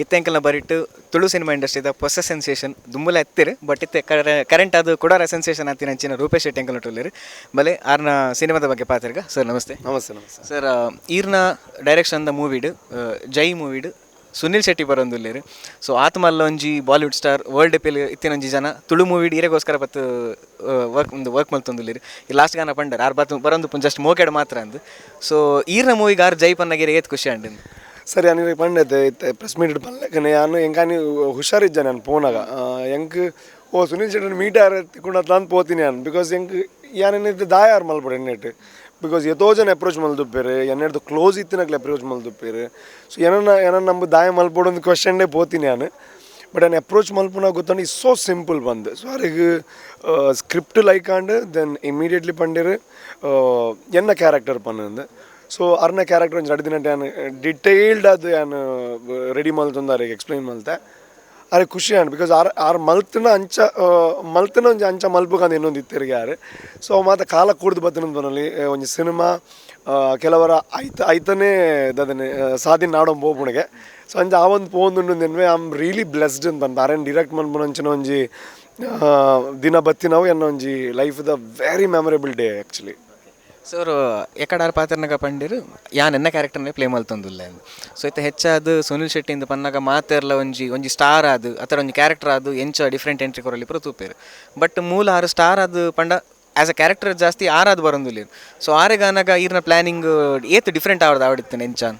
ಇತ್ತೆಂಕಲ್ನ ಬರಿಟ್ಟು Tulu cinema ಇಂಡಸ್ಟ್ರಿದ ಹೊಸ sensation ದುಂಬುಲ ಎತ್ತಿರು ಬಟ್ ಇತ್ತೆ ಕರೆಂಟ್ ಅದು ಕೂಡ ಸೆನ್ಸೇಷನ್ ಅಂತ ಅಂಚಿನ ರೂಪೇಶ್ ಶೆಟ್ಟಿ ಎಂಕಲ್ ಟೂಲಿರಿ ಬಲೆ ಆರ್ನ ಸಿನಿಮಾದ ಬಗ್ಗೆ ಪಾತ್ರಿಗ? ಸರ್ ನಮಸ್ತೆ. ನಮಸ್ತೆ ನಮಸ್ತೆ. ಸರ್ ಈರ್ನ ಡೈರೆಕ್ಷನ್ ದ ಮೂವಿಡ್ ಜೈ ಮೂವಿಡ್ ಸುನಿಲ್ ಶೆಟ್ಟಿ ಬರೋಂದುಲ್ಲೇರು. ಸೊ ಆತ್ಮಲ್ಲ ಒಂಜಿ ಬಾಲಿವುಡ್ ಸ್ಟಾರ್ ವರ್ಲ್ಡ್ ಎಪಿಲ್ ಇತ್ತಿನೊಂಜಿ ಜನ ತುಳು ಮೂವಿಡ್ ಇರೆಗೋಸ್ಕರ ಬತ್ತು ವರ್ಕ್ ಒಂದು ವರ್ಕ್ ಮಲ್ತೊಂದುಲ್ಲೇರು ಈ ಲಾಸ್ಟ್ ಗಾನ ಪಂಡರ್ ಆರ್ ಬತ್ತು ಬರೋಂದು ಜಸ್ಟ್ ಮೋಕೆಡ್ ಮಾತ್ರ ಅಂದು. ಸೊ ಈರ್ನ ಮೂವಿಗೆ ಆರ್ ಜೈ ಪನ್ನಗಿರಿ ಏತ್ ಖುಷಿ ಅಂಡ್ ಸರಿ ಅನಿ ಪಂಡೆ ಇತ್ತೆ ಪ್ರೆಸ್ ಮೀಟ್ ಪನ್ಲೆಕ್ಕನೆ ನಾನು ಎಂಕಾನಿ ಹುಷಾರಿದ್ದೆ ನಾನು ಫೋನಾಗ ಎಂಕ್ ಓ, ಸುನೀಲ್ ಶೆಟ್ಟಿ ಮೀಟ್ ಆರ ತಿಕ್ಕೊಂಡು ತಂದು ಪೋತೀನಿ ನಾನು. ಬಿಕಾಸ್ ಎಂಕ್ ಯಾನೇನಿದ್ದು ದಾಯ ಯಾರು ಮಲ್ಪಡ ಎಣ್ಣೆಟ್ ಬಿಕಾಸ್ ಎತೋ ಜನ ಅಪ್ರೋಚ್ ಮಲ್ದುಪ್ಪೇರು ಎನ್ನೆಡ್ದು ಕ್ಲೋಸ್ ಇತ್ತಿನಾಗಲೇ ಅಪ್ರೋಚ್ ಮಲ್ದುಪ್ಪೇರು. ಸೊ ಏನನ್ನ ಏನನ್ನ ನಮ್ಮ ದಾಯ ಮಲ್ಪೋಡು ಒಂದು ಕ್ವಶನ್ನೇ ಪೋತೀನಿ ನಾನು. ಬಟ್ ನಾನು ಅಪ್ರೋಚ್ ಮಲ್ಪುನ ಗೊತ್ತಂಡು ಇಸ್ ಸೋ ಸಿಂಪಲ್ ಬಂದು. ಸೊ ಅವ್ರಿಗೆ script like and then immediately ಪಂಡಿರು ಎನ್ನ ಕ್ಯಾರೆಕ್ಟರ್ ಪನ್ನಂದು ಸೊ ಅರ್ನ ಕ್ಯಾರೆಕ್ಟರ್ ಒಂದು ಎರಡು ದಿನ ನಾನು ಡಿಟೇಲ್ಡ್ ಅದು ನಾನು ರೆಡಿ ಮಲ್ತೊಂದು ಅವ್ರಿಗೆ ಎಕ್ಸ್ಪ್ಲೈನ್ ಮಲ್ತೆ. ಅರೆ ಖುಷಿ ಆನ್ ಬಿಕಾಸ್ ಆರ್ ಆರ್ ಮಲ್ತನ ಅಂಚ ಮಲ್ತನ ಒಂಜಿ ಅಂಚ ಮಲ್ಪಕಂದು ಇನ್ನೊಂದು ಇತ್ತಿರಿಗೆ ಯಾರು. ಸೊ ಮಾತ ಕಾಲ ಕೂಡ್ದು ಬತ್ತಿನ ಬನ್ನಲ್ಲಿ ಒಂದು ಸಿನಿಮಾ ಕೆಲವರ ಐತ, ಐತನೇ ದದನೆ ಸಾದಿನ ನಾಡೋ ಪೋಪುಣಿಗೆ ಸೊ ಅಂಚ ಆ ಒಂದು ಪೋಂದು ನೆನ್ವೆ ಐ ಆಮ್ ರಿಯಲಿ ಬ್ಲೆಸ್ಡ್ ಅಂತ ಬಂದು. ಆರೇನು ಡಿರೆಕ್ಟ್ ಮನ್ಪುನ ಅಂಚಿನ ಒಂಜಿ ದಿನ ಬತ್ತಿನವು ಎನ್ನೊಂಜಿ life the very memorable day actually sir ಎಕಡಾರ್ ಪಾತ್ರನಾಗ ಪಂಡಿರು ಯಾನ್ ಎನ್ನ ಕ್ಯಾರೆಕ್ಟರ್ನೇ ಪ್ಲೇ ಮಲ್ತೊಂದುಲ್ಲ ಸೊ ಇತ್ತ ಹೆಚ್ಚಾದು ಸುನಿಲ್ ಶೆಟ್ಟಿಯಿಂದ ಪನ್ನಾಗ ಮಾತೆರ್ಲ ಒಂಜಿ ಒಂಜಿ ಸ್ಟಾರ್ ಆದ್ ಅಥರ ಒಂಜಿ ಕ್ಯಾರೆಕ್ಟರ್ ಆದ್, ಎಂಚ ಡಿಫ್ರೆಂಟ್ ಎಂಟ್ರಿ ಕೊರಲಿ ಪೂರ ತೂಪೇರು. ಬಟ್ ಮೂಲ ಆರು ಸ್ಟಾರ್ ಆದ್ ಪಂಡ ಆ್ಯಸ್ ಅ ಕ್ಯಾರೆಕ್ಟರ್ ಜಾಸ್ತಿ ಆರಾದು ಬರೋದಿಲ್ಲ ಸೊ ಆರೆಗಾನಾಗ ಈರ್ನ ಪ್ಲಾನಿಂಗ್ ಏತ್ ಡಿಫ್ರೆಂಟ್ ಆವಡ್ದು ಆವಡಿತ್ತೇನೆ ಎಂಚಾನ್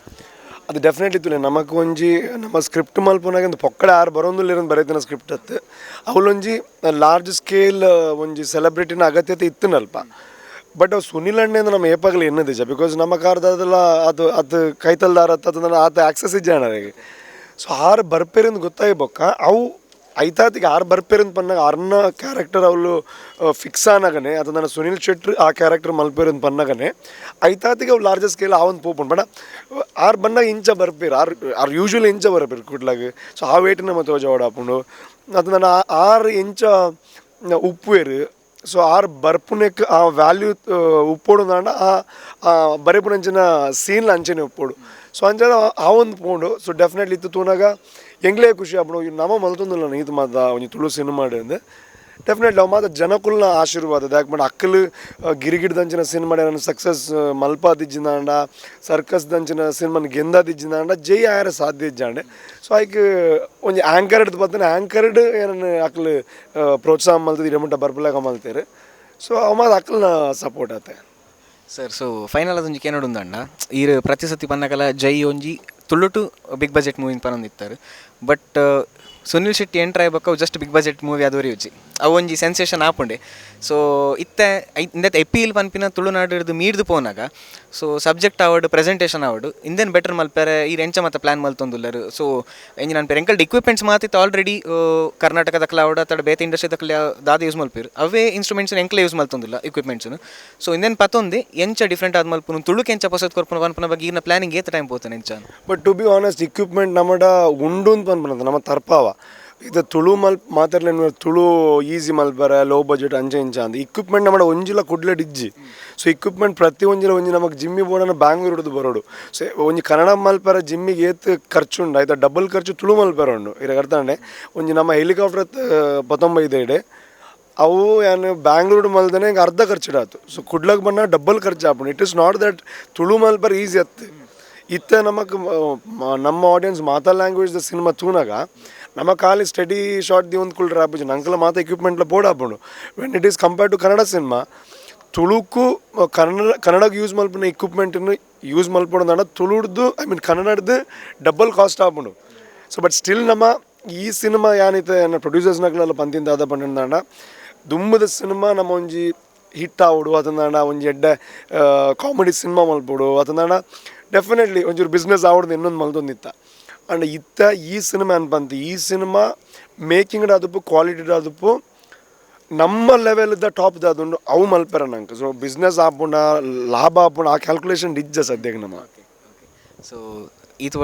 ಅದು ಡೆಫಿನೆಟ್ಲಿ ತುಲೆ ನಮಕ್ ಒಂಜಿ, ನಮ್ಮ ಸ್ಕ್ರಿಪ್ಟ್ ಮಲ್ಪುನಾಗ ಒಂದು ಪೊಕ್ಕಡೆ ಆರು ಇರೋದು ಬರೀತಿನ ಸ್ಕ್ರಿಪ್ಟ್ ಅತ್ತು. ಅವಳೊಂಜಿ ಲಾರ್ಜ್ ಸ್ಕೇಲ್ ಒಂಜಿ ಸೆಲೆಬ್ರಿಟಿನ ಅಗತ್ಯತೆ ಇತ್ತನಲ್ಪ ಬಟ್ ಸುನಿಲ್ ಅಣ್ಣೆಂದು ನಮ್ಮ ಏಪಾಗಲಿ ಎನ್ನದಿಜ ಬಿಕಾಸ್ ನಮ್ಮ ಕಾರ್ದಲ್ಲ ಅದು ಅದು ಕೈತಲ್ದಾರ ಅದು ಆತ ಆಕ್ಸಸ್ ಇಜ್ಜ ಅಣ್ಣರಿಗೆ ಸೊ ಆರು ಬರ್ಪೇರಿಂದ ಬೊಕ್ಕ, ಅವು ಐತಾತಿಗೆ ಆರು ಬರ್ಪೇರಿಂದ ಪನ್ನಾಗ ಆರ್ನ ಕ್ಯಾರೆಕ್ಟರ್ ಅವಳು ಫಿಕ್ಸ್ ಆನಾಗನೆ, ಅದು ನನ್ನ ಸುನಿಲ್ ಶೆಟ್ಟಿ ಆ ಕ್ಯಾರೆಕ್ಟರ್ ಮಲ್ಪೇರಿಂದ ಪನ್ನಾಗನೆ ಐತಾತಿಗೆ ಅವು ಲಾರ್ಜೆಸ್ಟ್ ಸ್ಕೇಲ್ ಆ ಒಂದು ಪೋಪುಂಡು ಬಡ ಆರ್ ಬಂದಾಗ ಇಂಚ ಬರ್ಪೇರು, ಆರ್ ಆರ್ ಯೂಶ್ವಲಿ ಇಂಚ ಬರಪೇರು ಕುಡ್ಲಾಗ. ಸೊ ಆ ವೇಟಿನ ಮತ್ತೆ ಹಾಕೊಂಡು ಅದು ನನ್ನ ಆರು ಇಂಚ ಉಪ್ಪುವೇರು ಸೊ ಆರು ಬರ್ಪುನೆಕ್ ಆ ವ್ಯಾಲ್ಯೂ ಉಪ್ಪೋಡು ನಾಂಡ ಆ ಬರೆಪುನಂಚಿನ ಸೀನ್ಲ ಅಂಚನೆ ಉಪ್ಪೋಡು. ಸೊ ಅಂಚನ ಆ ಒಂದು ಪೋಂಡು ಸೊ ಡೆಫಿನೆಟ್ಲಿ ಇತ್ತು ತೂನಾಗ ಎಂಗ್ಲೇ ಖುಷಿ ಆಪಡು ನಮ್ಮ ನಮ ಮಲ್ತೊಂದುಲ್ಲ ನೀತು ಮಾತ, ಒಂಜಿ ತುಳು ಸಿನಿಮಾ ಡೆಫಿನೆಟ್ಲಿ ಅವ್ ಮಾತ ಜನಕುಲ್ನ ಆಶೀರ್ವಾದ. ಯಾಕೆ ಮಾಡಿ ಅಕ್ಕಲು ಗಿರಿಗಿಡ್ದಂಚಿನ ಸಿನಿಮಾ ನನ್ನ ಸಕ್ಸಸ್ ಮಲ್ಪಾದಿಜ್ಜಿಂದಾಂಡ ಸರ್ಕಸ್ ದಂಚಿನ ಸಿನಿಮಾನ ಗೆಂದಾದಿಜ್ಜಿಂದಾಂಡ ಜೈ ಆಯರ ಸಾಧ್ಯ ಇಜ್ಜಾಂಡೆ. ಸೊ ಆಯ್ಕೆ ಒಂಜಿ ಆ್ಯಂಕರ್ಡ್ ಬರ್ತಾನೆ. ಆ್ಯಂಕರ್ಡ್ ಏನನ್ನ ಅಕ್ಕಲು ಪ್ರೋತ್ಸಾಹ ಮಲ್ತದೆ ಇಡಮುಟ್ಟ ಬರ್ಬಲಾಗ ಮಲ್ತೇರು. ಸೊ ಅವ ಮಾತ್ರ ಅಕ್ಕಲ್ನ ಸಪೋರ್ಟ್ ಆತೆ ಸರ್ ಸೊ ಫೈನಲ್ ಅದೊಂಜಿ ಕೇನೋಡು ಈ ಪ್ರತಿ ಸತಿ ಪನ್ನಕಲ ಜೈ ಒಂಜಿ ತುಳುಟು ಬಿಗ್ ಬಜೆಟ್ ಮೂವಿ ಪನೊಂದಿತ್ತಾರೆ. ಬಟ್ ಸುನಿಲ್ ಶೆಟ್ಟಿ ಎಂಟ್ರ್ ಆಗ್ಬೇಕು ಜಸ್ಟ್ ಬಿಗ್ ಬಜೆಟ್ ಮೂವಿ ಅದು ಉಜ್ಜಿ. ಅವು ಒಂಜಿ ಸೆನ್ಸೇಷನ್ ಆಪುಂಡೆ ಸೊ ಇತ್ತೆ ಇಂದತ್ ಎಪೀಲ್ ಪನ್ಪಿನ ತುಳುನಾಡಿರ್ದು ಮೀಡ್ದು ಪೋನಾಗ. So subject award presentation award ಇಂದೇನ್ better ಮಲ್ಪೆರೆ ಈ ಎಂಚ ಮತ್ತೆ ಪ್ಲಾನ್ ಮಲ್ತೊಂದುಲ್ಲರು ಸೊ ಎಂಜಿ ನನ್ನ ಎಂಕಲ್ ಇಕ್ವಿಪ್ಮೆಂಟ್ಸ್ ಮಾತಿತ್ತು ಆಲ್ರೆಡಿ ಕರ್ನಾಟಕದ ಕ್ಲೌಡ್ ಅಥವಾ ಬೇತೆ ಇಂಡಸ್ಟ್ರಿ ತಕ್ಕಲ ದಾದ ಯೂಸ್ ಮಲ್ಪಿರು. ಅವೇ ಇನ್ಸ್ಟ್ರೂಮೆಂಟ್ಸ್ ಎಂಕ್ಲೆ ಯೂಸ್ ಮಲ್ತೊಂದಿಲ್ಲ ಇಕ್ವಿಪ್ಮೆಂಟ್ಸ್ ಸೊ ಇಂದೇನ್ ಪತ್ತೊಂದು ಎಂಚ ಡಿಫ್ರೆಂಟ್ ಆದ ಮಲ್ಪುನು. ತುಳುಕ್ ಎಂಚ ಪಸತ್ ಕೊರ್ಪುನ ಬಗ್ಗೆ ಈಗಿನ ಪ್ಲಾನಿಂಗ್ ಏತ ಟೈಮ್ ಪೋತಾನೆ ಎಂಚ. But to be honest equipment ನಮ್ಮಡ ಉಂಡು ಪನ್ಪನದ ನಮ್ಮ ತರ್ಪಾವ. ಇದು ತುಳು ಮಲ್ ಮಾತಾಡ್ಲೇನು ತುಳು ಈಸಿ ಮಲ್ಬರ ಲೋ ಬಜೆಟ್ ಅಂಚೆ ಇಂಚ ಅಂತ ಇಕ್ವಿಪ್ಮೆಂಟ್ ನಮ್ಮ ಒಂಜಿಲ ಕುಡ್ಲೆ ಡಿಜ್ಜಿ ಸೊ ಇಕ್ವಿಪ್ಮೆಂಟ್ ಪ್ರತಿ ಒಂಜಿಲ ಒಂಜಿ ನಮಗೆ ಜಿಮ್ಮಿ ಬೋಡನ ಬ್ಯಾಂಗ್ಳೂರ್ ಹಿಡಿದು ಬರೋಡು. ಸೊ ಒಂಜಿ ಕನ್ನಡ ಮಲ್ಪರ, ಜಿಮ್ಮಿಗೆ ಏತ್ ಖರ್ಚು ಉಂಡು. ಆಯ್ತಾ ಡಬಲ್ ಖರ್ಚು ತುಳು ಮಲ್ಪರ ಉಂಡು. ಇರ ಅರ್ಥಂಡೆ ಒಂಜಿ ನಮ್ಮ ಹೆಲಿಕಾಪ್ಟರ್ ಪತ್ತೊಂಬೈದು ಇಡೆ ಅವು ಏನು ಬ್ಯಾಂಗ್ಳೂರು ಮಲ್ದನೆ ಅರ್ಧ ಖರ್ಚು ಇಡಾತು. ಸೊ ಕುಡ್ಲಕ್ಕೆ ಬನ್ನ ಡಬಲ್ ಖರ್ಚು ಆಪುಂಡು. It is not that Tulu ಮಲ್ಪರ್ easy ಅತ್ತೆ. ಇತ್ತೆ ನಮಗೆ ನಮ್ಮ ಆಡಿಯನ್ಸ್ ಮಾತಾ ದ ಸಿನಿಮಾ ತೂನಾಗ, ನಮ್ಮ ಕಾಲಿ ಸ್ಟಡಿ ಶಾರ್ಟ್ ದಿ ಒಂದು ಕುಳ್ರ ಆಪುಜಿ ನಂಕಲ ಮಾತ ಎಕ್ವಿಪ್ಮೆಂಟ್ಲ ಬೋರ್ಡ್ ಆಪುಂಡು when it is compare to Kannada cinema Tuluku Kannada ಕನ್ನಡಕ್ಕೆ ಯೂಸ್ ಮಲ್ಪಿನ ಇಕ್ವಿಪ್ಮೆಂಟನ್ನು ಯೂಸ್ ಮಲ್ಪೊಂಡ ತುಳುಡ್ದು ಐ ಮೀನ್ ಕನ್ನಡದ್ದು ಡಬಲ್ ಕಾಸ್ಟ್ ಆಪುಂಡು ಸೊ ಬಟ್ ಸ್ಟಿಲ್ ನಮ್ಮ ಈ ಸಿನಿಮಾ ಯಾನೈತೆ ನನ್ನ ಪ್ರೊಡ್ಯೂಸರ್ಸ್ನಾಗಲೆಲ್ಲ ಪಂತಿಂದ ಆದ ಪಂಡ ದುಮ್ಮದ ಸಿನಿಮಾ ನಮ್ಮ ಒಂಜಿ ಹಿಟ್ ಆವಡು ಅದನ್ನ ಒಂಜಿ ಎಡ್ಡೆ ಕಾಮಿಡಿ ಸಿನಿಮಾ ಮಲ್ಪಡು ಅದನ್ನ ಡೆಫಿನೆಟ್ಲಿ ಒಂಚೂರು ಬಿಸ್ನೆಸ್ ಆವಡ್ದು ಇನ್ನೊಂದು ಮಲ್ದೊಂದಿತ್ತ ಅಂಡ್ ಇತ್ತ ಈ ಸಿನಿಮಾ ಅನ್ಪಂತ ಈ ಸಿನಿಮಾ ಮೇಕಿಂಗ್ ಆದಪ್ಪು ಕ್ವಾಲಿಟಿ ಆದಪ್ಪು ನಮ್ಮ ಲೆವೆಲ್ದ ದ ಅದೊಂದು ಅವು ಮಲ್ಪರ ನಂಗೆ. ಸೊ ಬಿಸ್ನೆಸ್ ಆಪುಣ ಲಾಭ ಆಪುಣ ಆ ಕ್ಯಾಲ್ಕುಲೇಷನ್ ಇಜ್ಜ ಸದ್ಯಕ್ಕೆ ನಮ್ಮ ಸೊ ಈತ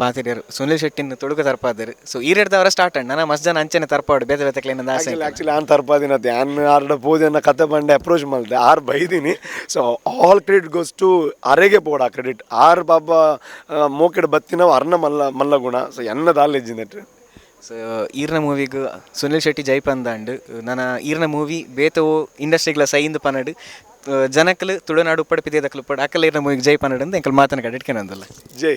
ಪಾತಿರಿಯರು. ಸುನಿಲ್ ಶೆಟ್ಟಿನ ತುಡುಕ ತರ್ಪಾದರು. ಸೊ ಈ ರೇಟ್ದವರ ಸ್ಟಾರ್ಟ್ ಅಣ್ಣ ನಾನು ಮಸ್ತ್ ಜನ ಅಂಚನೆ ತರ್ಪಾಡು. ಬೇತೆ ಬೇತೆಕ್ಲೇನ ಆಸೆ ಆ್ಯಕ್ಚುಲಿ ಆ್ಯಕ್ಚುಲಿ ಆನ್ ತರ್ಪಾದಿನ ಆನ್ ಆರ್ಡ ಪೂಜೆನ ಕತೆ ಬಂಡೆ ಅಪ್ರೋಚ್ ಮಾಡಿದೆ. ಆರ್ ಬೈದಿನಿ. So all credit goes to ಅರೆಗೆ ಪೋಡ ಕ್ರೆಡಿಟ್ ಆರ್ ಬಾಬಾ ಮೋಕೆಡ್ ಬತ್ತಿನವು ಅರ್ನ ಮಲ್ಲ ಮಲ್ಲ ಗುಣ ಸೊ ಎನ್ನ ದಾಲ್ ಇಜ್ಜಿಂದಟ್ರಿ ಸೊ ಈರ್ನ ಮೂವಿಗೆ ಸುನಿಲ್ ಶೆಟ್ಟಿ ಜೈ ಪಂದಾಂಡ್. ನನ್ನ ಈರ್ನ ಮೂವಿ ಬೇತವು ಇಂಡಸ್ಟ್ರಿಗಳ ಸೈಂದು ಪನಡು. ಜನಕ್ಕಲು ತುಳುನಾಡು ಉಪ್ಪಡ ಪಿದೇದಕ್ಕಲು ಉಪ್ಪಡ. ಅಕ್ಕಲ ಈರ್ನ ಮೂವಿಗೆ ಜೈ ಪನಡು ಅಂತ ಎಂಕಲ್ ಮಾತನ ಕಡೆ ಇಟ್ಕೊಂಡಲ್ಲ ಜೈ.